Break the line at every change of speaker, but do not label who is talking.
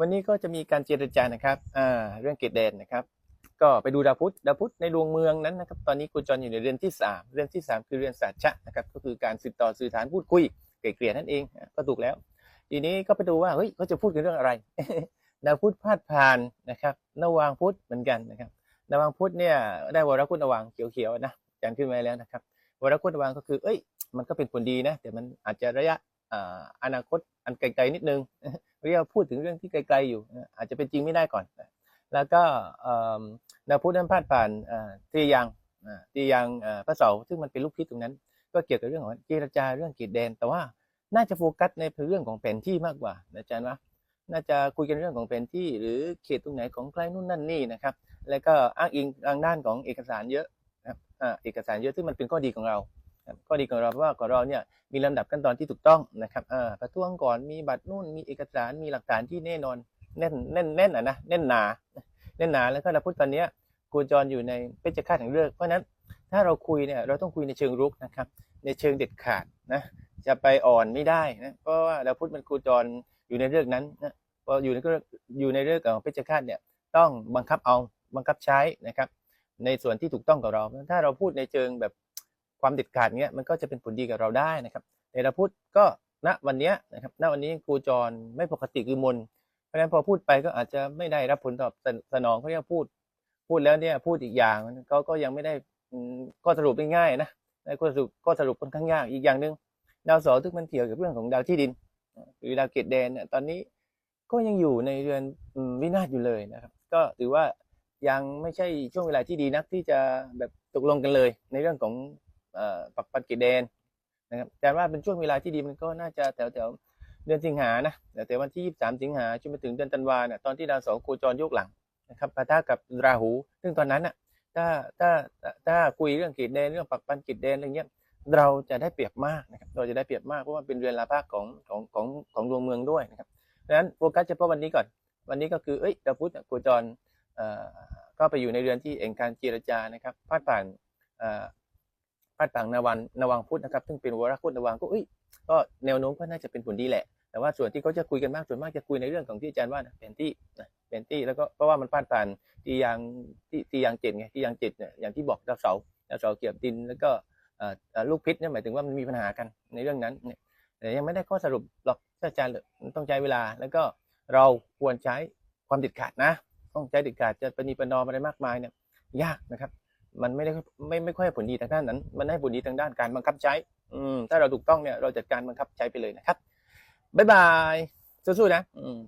วันนี้ก็จะมีการเจรจานะครับอ่าเรื่องเกตแดนนะครับ ก็ไปดูดาวพุธดาวพุธในดวงเมืองนั้นนะครับ ตอนนี้โคจรอยู่ในเรือนที่สามเรือนที่สามคือเรือนสัจจะนะครับ ก็คือการสืบต่อสื่อสารพูดคุยเกลี่ยเกลี่ยนั่นเองอะก็ถูกแล้ว ทีนี้ก็ไปดูว่า เฮ้ยเขาจะพูดกันเรื่องอะไร ดาวพุธพาดผ่านนะครับนวางพุธเหมือนกันนะครับนวางพุธเนี่ยได้วรคุณนวางเขียวๆนะจารย์ขึ้นมาแล้วนะครับวรคุณนวางก็คือ เอ้ย มันก็เป็นผลดีนะ แต่มันอาจจะระยะ อนาคตอันไกลๆนิดนึงเรียกพูดถึงเรื่องที่ไกลๆอยู่ อาจจะเป็นจริงไม่ได้ก่อน แล้วก็เอิ่มดาพุธนั้นพาดผ่านอ่าตรียางอ่าตรียางพระเสาซึ่งมันเป็นลูกพิษตรงนั้น ก็เกี่ยวกับเรื่องของเจรจาเรื่องกีดแดน แต่ว่าน่าจะโฟกัสในเรื่องของแผนที่มากกว่าอาจารย์ว่าน่าจะคุยกันเรื่องของแผนที่หรือเขตตรงไหนของใกล้นู่นนั่นนี่นะครับ แล้วก็อ้างอิงทางด้านของเอกสารเยอะนะครับอ่าเอกสารเยอะซึ่งมันเป็นข้อดีของเรา ครับข้อดีของเราเพราะว่าของเราเนี่ยมีลำดับขั้นตอนที่ถูกต้องนะครับอ่าประท้วงก่อนมีบัตรนู่นมีเอกสารมีหลักฐานที่แน่นอนแน่นแน่นแน่นอะนะแน่นหนาแน่นหนาแล้วก็เราพูดตอนเนี้ยโคจรอยู่ในเพชฌฆาตแห่งเลิกษ์เพราะฉะนั้นถ้าเราคุยเนี่ยเราต้องคุยในเชิงรุกนะครับ ในเชิงเด็ดขาดนะจะไปอ่อนไม่ได้นะเพราะว่าเราพูดมันโคจรอยู่ในเรื่องนั้นนะพออยู่ในเรื่องอยู่ในเรื่องของเพชฌฆาตเนี่ยต้องบังคับเอาบังคับใช้นะครับ ในส่วนที่ถูกต้องกับเรา ถ้าเราพูดในเชิงแบบ ความเด็ดขาดเนี้ยมันก็จะเป็นผลดีกับเราได้นะครับแต่เราพูดก็ณวันเนี้ยนะครับณวันนี้ครูจรไม่ปกติคือมนเพราะฉะนั้นพอพูดไปก็อาจจะไม่ได้รับผลตอบสนองเขาเรียกพูด พูดแล้วเนี่ยพูดอีกอย่างเขาก็ยังไม่ได้ก็สรุปง่ายๆนะก็สรุปก็สรุปค่อนข้างยากอีกอย่างหนึ่งดาวเสาร์ซึ่มันเกี่ยวกับเรื่องของดาวที่ดิน หรือดาวเกตแดนเนี่ยตอนนี้ก็ยังอยู่ในเรือนวินาศอยู่เลยนะครับ ก็ถือว่ายังไม่ใช่ช่วงเวลาที่ดีนักที่จะแบบตกลงกันเลย ในเรื่องของ ปักปันกิจแดนนะครับแต่ว่าเป็นช่วงเวลาที่ดีมันก็น่าจะแถวแถวๆเดือนสิงหานะแต่แต่วันที่ 23 สิงหาจนไปถึงเดือนธันวาเนี่ยตอนที่ดาวเสาร์โคจรยกหลังนะครับปะทะกับราหู ซึ่งตอนนั้นน่ะถ้าถ้าถ้าคุยเรื่องกิจแดนเรื่องปักปันกิจแดนอะไรเงี้ยเราจะได้เปรียบมากนะครับเราจะได้เปรียบมากเพราะว่าเป็นเรือนลาภะของของของของดวงเมืองด้วยนะครับดังนั้นโฟกัสเฉพาะวันนี้ก่อน วันนี้ก็คือเอ้ยดาวพุธโคจรเอ่อก็ไปอยู่ในเรือนที่เองการเจรจานะครับพาดผ่านเอ่อ พาดผ่านนวันนวังพุทธนะครับ ซึ่งเป็นวรคุตนวังก็เอ้ยก็แนวโน้มก็น่าจะเป็นผลดีแหละ แต่ว่าส่วนที่เขาจะคุยกันมากส่วนมากจะคุยในเรื่องของที่อาจารย์ว่านะแผนที่นะแผนที่แล้วก็เพราะว่ามันพาดผ่านที่ยางที่ที่ยางเจ็ดไงที่ยางเจ็ดเนี่ยอย่างที่บอกดาวเสาดาวเสาเกี่ยวกับดินแล้วก็ลูกพิษเนี่ยหมายถึงว่ามันมีปัญหากันในเรื่องนั้นเนี่ยแต่ยังไม่ได้ข้อสรุปหรอกท่าอาจารย์ต้องใช้เวลา แล้วก็เราควรใช้ความเด็ดขาดนะ ต้องใช้เด็ดขาดจะปณีประนอมอะไรมากมายเนี่ยยากนะครับ มันไม่ได้ไม่ไม่ค่อยให้ผลดีทางด้านนั้น มันให้ผลดีทางด้านการบังคับใช้ อืมถ้าเราถูกต้องเนี่ยเราจัดการบังคับใช้ไปเลยนะครับบ๊ายบายสู้ๆนะ อืม